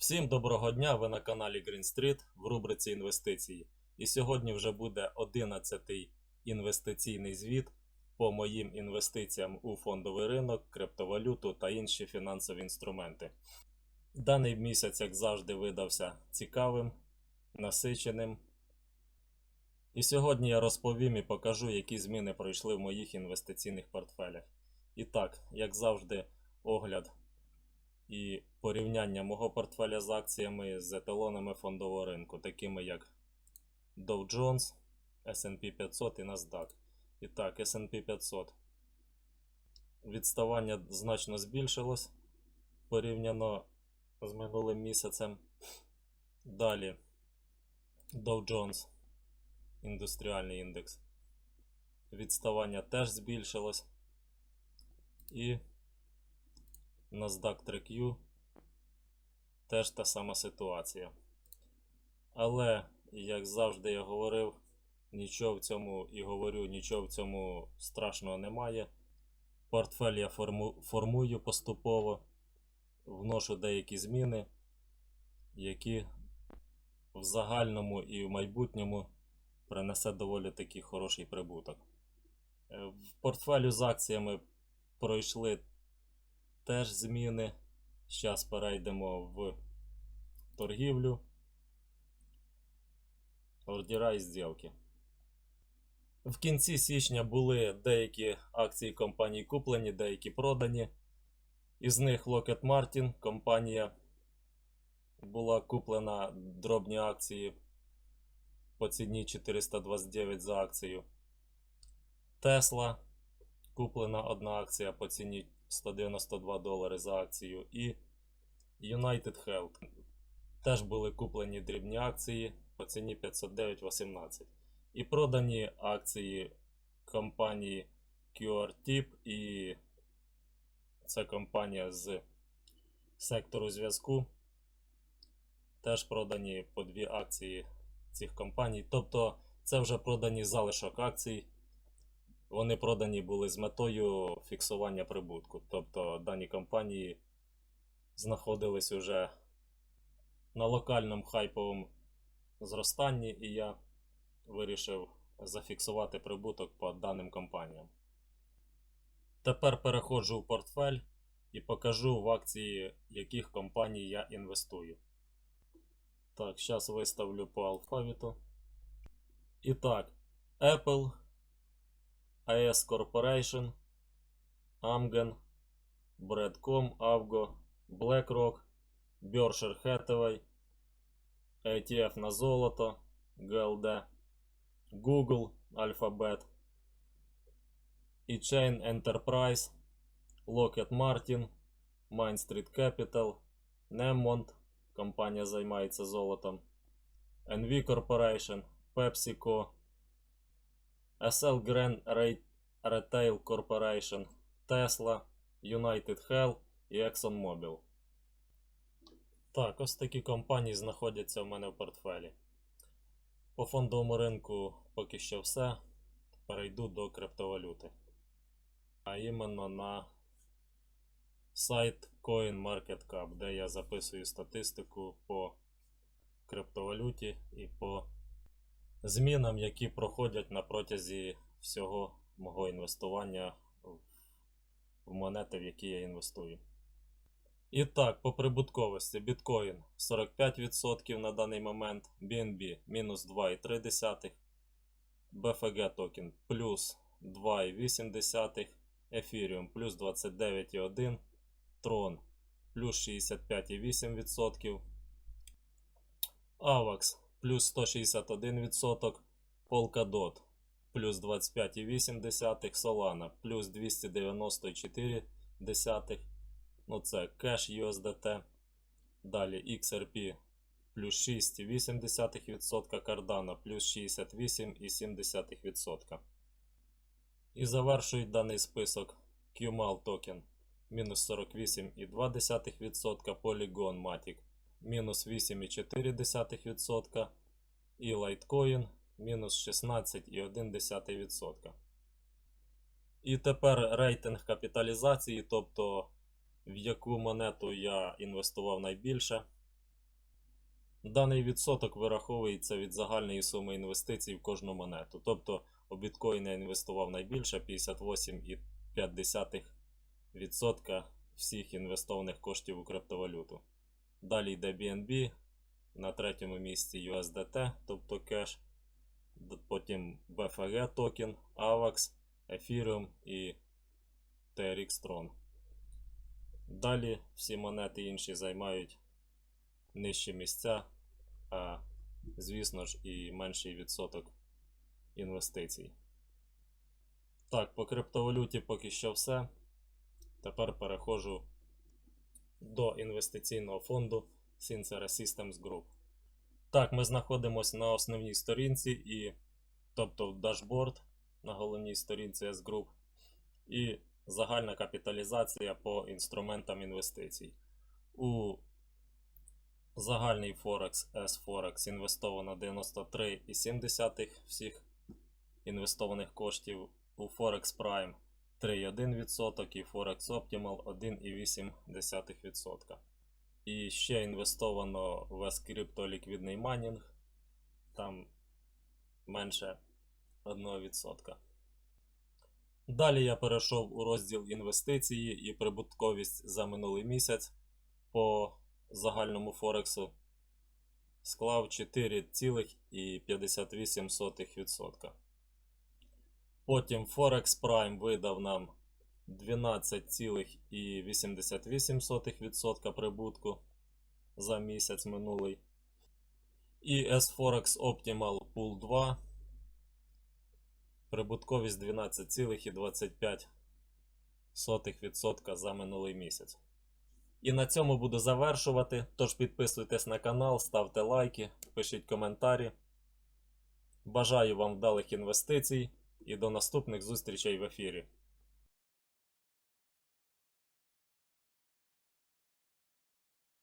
Всім доброго дня! Ви на каналі Green Street в рубриці інвестиції. І сьогодні вже буде 11-й інвестиційний звіт по моїм інвестиціям у фондовий ринок, криптовалюту та інші фінансові інструменти. Даний місяць, як завжди, видався цікавим, насиченим. І сьогодні я розповім і покажу, які зміни пройшли в моїх інвестиційних портфелях. І так, як завжди, огляд і порівняння мого портфеля з акціями з еталонами фондового ринку, такими як Dow Jones, S&P 500 і NASDAQ. І так, S&P 500. Відставання значно збільшилось порівняно з минулим місяцем. Далі Dow Jones, індустріальний індекс. Відставання теж збільшилось. І NASDAQ 3Q теж та сама ситуація. Але, як завжди я говорив, нічого в цьому і говорю, нічого в цьому страшного немає. Портфель я форму, формую поступово, вношу деякі зміни, які в загальному і в майбутньому принесе доволі такий хороший прибуток. Е, В портфелю з акціями пройшли теж зміни. Зараз перейдемо в торгівлю. Ордера і зділки. В кінці січня були деякі акції компаній куплені, деякі продані. Із них Lockheed Martin компанія була куплена дробні акції по ціні 429 за акцію. Tesla куплена одна акція по ціні 192 долари за акцію. І United Health. Теж були куплені дрібні акції по ціні 509,18. І продані акції компанії QRTIP і це компанія з сектору зв'язку. Теж продані по дві акції цих компаній. Тобто це вже продані залишок акцій. Вони продані були з метою фіксування прибутку. Тобто дані компанії знаходились уже на локальному хайповому зростанні, і я вирішив зафіксувати прибуток по даним компаніям. Тепер переходжу в портфель і покажу в акції, яких компаній я інвестую. Так, зараз виставлю по алфавіту. І так, Apple. AS Corporation, Amgen, Bradcom, Avgo, BlackRock, Berkshire Hathaway, ETF на золото, GLD, Google, Alphabet, eChain Enterprise, Lockheed Martin, Main Street Capital, Nemmont, компанія займається золотом, NV Corporation, PepsiCo, SL Grand Retail Corporation, Tesla, United Health і ExxonMobil. Так, ось такі компанії знаходяться в мене в портфелі. По фондовому ринку поки що все. Перейду до криптовалюти. А іменно на сайт CoinMarketCap, де я записую статистику по криптовалюті і по змінам, які проходять на протязі всього мого інвестування в- монети, в які я інвестую. І так, по прибутковості біткоін 45% на даний момент, BNB мінус 2,3, BFG токен плюс 2,8, Ethereum плюс 29,1, Tron плюс 65,8%, AVAX плюс 161%, Polkadot плюс 25,8%, Solana плюс 294%, ну це кеш USDT. Далі XRP плюс 6,8%, Cardano плюс 68,7%. І завершують даний список QMAL токен мінус 48,2%, Polygon Matic мінус 8,4% і Litecoin мінус 16,1%. І тепер рейтинг капіталізації, тобто в яку монету я інвестував найбільше. Даний відсоток вираховується від загальної суми інвестицій в кожну монету. Тобто у біткоін я інвестував найбільше 58,5% всіх інвестованих коштів у криптовалюту. Далі йде BNB, на третьому місці USDT, тобто кеш, потім BFG токен, AVAX, Ethereum і TRX Tron. Далі всі монети інші займають нижчі місця, а звісно ж і менший відсоток інвестицій. Так, по криптовалюті поки що все. Тепер переходжу до інвестиційного фонду Sincera Systems Group. Так, ми знаходимося на основній сторінці, і, тобто дашборд на головній сторінці S Group і загальна капіталізація по інструментам інвестицій. У загальний Forex S Forex інвестовано 93,7 всіх інвестованих коштів. У Forex Prime 3,1% і Forex Optimal 1,8%. І ще інвестовано в S-Crypto ліквідний майнінг, там менше 1%. Далі я перейшов у розділ інвестиції і прибутковість за минулий місяць по загальному Форексу склав 4,58%. Потім Forex Prime видав нам 12,88% прибутку за місяць минулий. І S-Forex Optimal Pool 2 прибутковість 12,25% за минулий місяць. І на цьому буду завершувати. Тож підписуйтесь на канал, ставте лайки, пишіть коментарі. Бажаю вам вдалих інвестицій і до наступних зустрічей в ефірі.